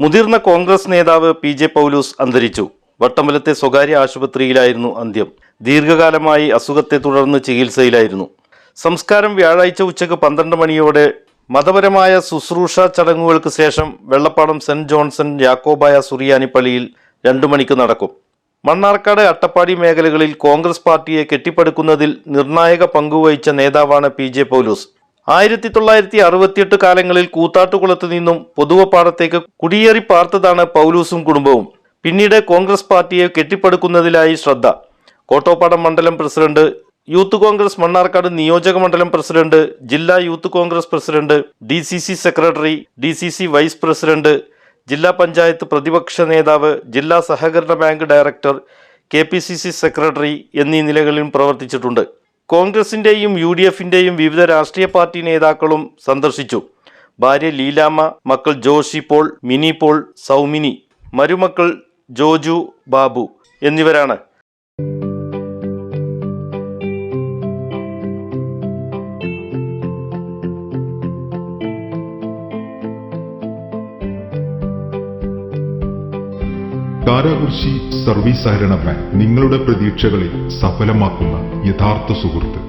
മുതിർന്ന കോൺഗ്രസ് നേതാവ് P J Paulose അന്തരിച്ചു. വട്ടമ്പലത്തെ സ്വകാര്യ ആശുപത്രിയിലായിരുന്നു അന്ത്യം. ദീർഘകാലമായി അസുഖത്തെ തുടർന്ന് ചികിത്സയിലായിരുന്നു. സംസ്കാരം വ്യാഴാഴ്ച ഉച്ചയ്ക്ക് പന്ത്രണ്ട് മണിയോടെ മതപരമായ ശുശ്രൂഷ ചടങ്ങുകൾക്ക് ശേഷം വെള്ളപ്പാടം സെന്റ് ജോൺസൺ യാക്കോബായ സുറിയാനി പള്ളിയിൽ രണ്ടു മണിക്ക് നടക്കും. മണ്ണാർക്കാട് അട്ടപ്പാടി മേഖലകളിൽ കോൺഗ്രസ് പാർട്ടിയെ കെട്ടിപ്പടുക്കുന്നതിൽ നിർണായക പങ്കുവഹിച്ച നേതാവാണ് പി ജെ പൗലൂസ്. ആയിരത്തി തൊള്ളായിരത്തി അറുപത്തിയെട്ട് കാലങ്ങളിൽ കൂത്താട്ടുകുളത്ത് നിന്നും പൊതുവപ്പാടത്തേക്ക് കുടിയേറി പാർത്തതാണ് പൗലൂസും കുടുംബവും. പിന്നീട് കോൺഗ്രസ് പാർട്ടിയെ കെട്ടിപ്പടുക്കുന്നതിലായി ശ്രദ്ധ. കോട്ടോപ്പാടം മണ്ഡലം പ്രസിഡന്റ് യൂത്ത് കോൺഗ്രസ് മണ്ണാർക്കാട് നിയോജക മണ്ഡലം പ്രസിഡന്റ് ജില്ലാ youth Congress president D C C secretary D C C vice president ജില്ലാ പഞ്ചായത്ത് പ്രതിപക്ഷ നേതാവ് ജില്ലാ സഹകരണ bank director K P C C secretary എന്നീ നിലകളിലും പ്രവർത്തിച്ചിട്ടുണ്ട്. കോൺഗ്രസിന്റെയും യു ഡി എഫിന്റെയും വിവിധ രാഷ്ട്രീയ പാർട്ടി നേതാക്കളും സന്ദർശിച്ചു. ഭാര്യ ലീലാമ്മ മക്കൾ ജോഷി പോൾ മിനി പോൾ സൗമിനി മരുമക്കൾ ജോജു ബാബു എന്നിവരാണ്. കാരാകുർശി സർവീസ് സഹകരണ ബാങ്ക് നിങ്ങളുടെ പ്രതീക്ഷകളെ സഫലമാക്കുന്ന യഥാർത്ഥ സുഹൃത്ത്.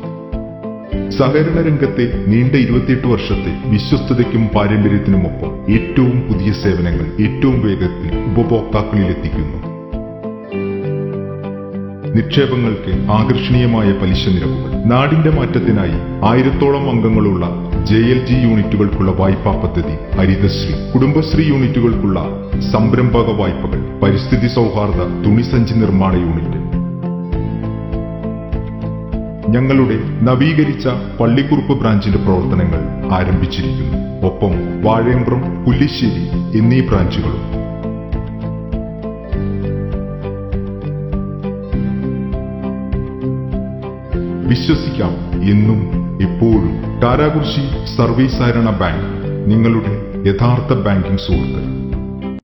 സഹകരണ രംഗത്തെ നീണ്ട ഇരുപത്തിയെട്ട് വർഷത്തെ വിശ്വസ്തതയ്ക്കും പാരമ്പര്യത്തിനുമൊപ്പം ഏറ്റവും പുതിയ സേവനങ്ങൾ ഏറ്റവും വേഗത്തിൽ ഉപഭോക്താക്കളിൽ എത്തിക്കുന്നു നിക്ഷേപങ്ങൾക്ക് ആകർഷണീയമായ പലിശ നിരക്കുകൾ. നാടിന്റെ മാറ്റത്തിനായി ആയിരത്തോളം അംഗങ്ങളുള്ള ജെ എൽ ജി യൂണിറ്റുകൾക്കുള്ള വായ്പാ പദ്ധതി ഹരിതശ്രീ. കുടുംബശ്രീ യൂണിറ്റുകൾക്കുള്ള സംരംഭക വായ്പകൾ പരിസ്ഥിതി സൗഹാർദ്ദ തുണിസഞ്ചി നിർമ്മാണ യൂണിറ്റ്. ഞങ്ങളുടെ നവീകരിച്ച പള്ളിക്കുറുപ്പ് ബ്രാഞ്ചിന്റെ പ്രവർത്തനങ്ങൾ ആരംഭിച്ചിരിക്കുന്നു. ഒപ്പം വാഴയമ്പ്രം പുല്ലിശ്ശേരി എന്നീ ബ്രാഞ്ചുകളും വിശ്വസിക്കാം എന്നും എപ്പോഴും കാരാകുർശി സർവീസ് സഹകരണ ബാങ്ക് നിങ്ങളുടെ യഥാർത്ഥ ബാങ്കിംഗ് സുഹൃത്ത്.